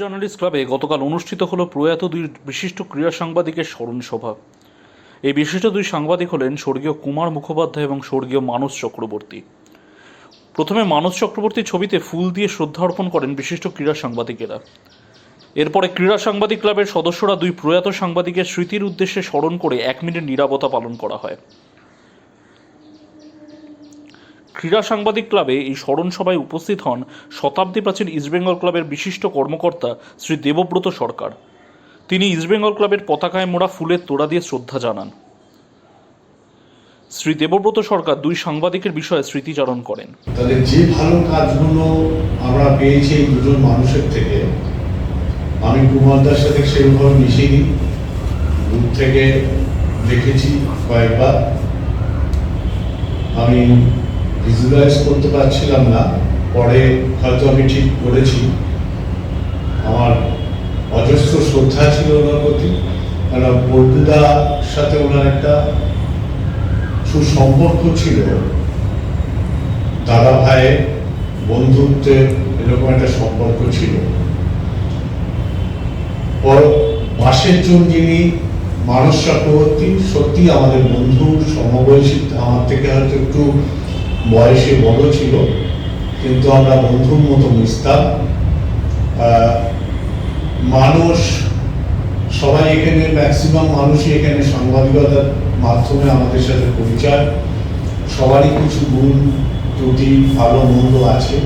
Journalist ক্লাবে গতকাল অনুষ্ঠিত হলো প্রয়াত দুই বিশিষ্ট ক্রীড়া সাংবাদিকের স্মরণ সভা। এই বিশিষ্ট দুই সাংবাদিক হলেন স্বর্গীয় কুমার মুখোপাধ্যায় এবং স্বর্গীয় মানস চক্রবর্তী। প্রথমে মানস চক্রবর্তীর ছবিতে ফুল দিয়ে শ্রদ্ধা অর্পণ করেন বিশিষ্ট ক্রীড়া সাংবাদিকেরা। এরপরে ক্রীড়া সাংবাদিক ক্লাবের সদস্যরা দুই প্রয়াত সাংবাদিকের স্মৃতির উদ্দেশ্যে স্মরণ করে এক মিনিট নীরবতা পালন করা হয়। ক্রীড়া সাংবাদিক ক্লাবে এই স্মরণ সভায় উপস্থিত হন শতাব্দী প্রাচীন ইস্টবেঙ্গল ক্লাবের বিশিষ্ট কর্মকর্তা শ্রী দেবব্রত সরকার। তিনি ইস্টবেঙ্গল ক্লাবের পতাকায় মোড়া ফুলের তোড়া দিয়ে শ্রদ্ধা জানান। শ্রী দেবব্রত সরকার দুই সাংবাদিকের বিষয়ে স্মৃতিচারণ করেন। তাহলে যে ভালো কাজগুলো আমরা পেয়েছি এই দুজন মানুষের থেকে, আমি কুমারদার সাথে সেভাবে মিশিনি। দূর থেকে দেখেছি কয়েকবার। আমি ভিজুয়ালাইজ করতে পারছিলাম না। পরে হয়তো আমি ঠিক করেছি আমার অজস্র শ্রদ্ধা ছিল ওনার প্রতি। কারণ বর্দুদার সাথে ওনার একটা সুসম্পর্ক ছিল। দাদা ভাইয়ের বন্ধুত্বের এরকম একটা সম্পর্ক ছিল। বাসের জন যিনি মানস চক্রবর্তী সত্যি আমাদের বন্ধু, সমবয়সী, আমার থেকে হয়তো একটু বয়সে বড় ছিল কিন্তু আমরা বন্ধুর মতো আহ, মানুষ সবাই এখানে ম্যাক্সিমাম মানুষই এখানে সাংবাদিকতার মাধ্যমে আমাদের সাথে পরিচয়। সবারই কিছু গুণ ত্রুটি ভালো মন্দ আছে।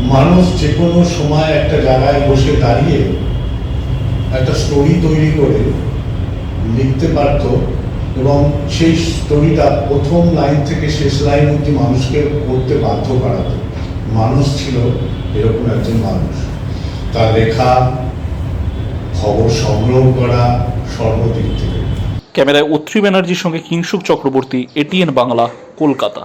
মানুষ যে কোনো সময় একটা জায়গায় বসে দাঁড়িয়ে একটা স্টোরি তৈরি করে লিখতে পারতো। এবং সেই স্টোরিটা প্রথম লাইন থেকে শেষ লাইন অব্দি মানুষকে পড়তে বাধ্য করাতো। মানুষ ছিল এরকম একজন মানুষ। তার লেখা, খবর সংগ্রহ করা সর্বদিক থেকে। ক্যামেরায় অত্রি ব্যানার্জির সঙ্গে কিংসুক চক্রবর্তী, এটিএন বাংলা, কলকাতা।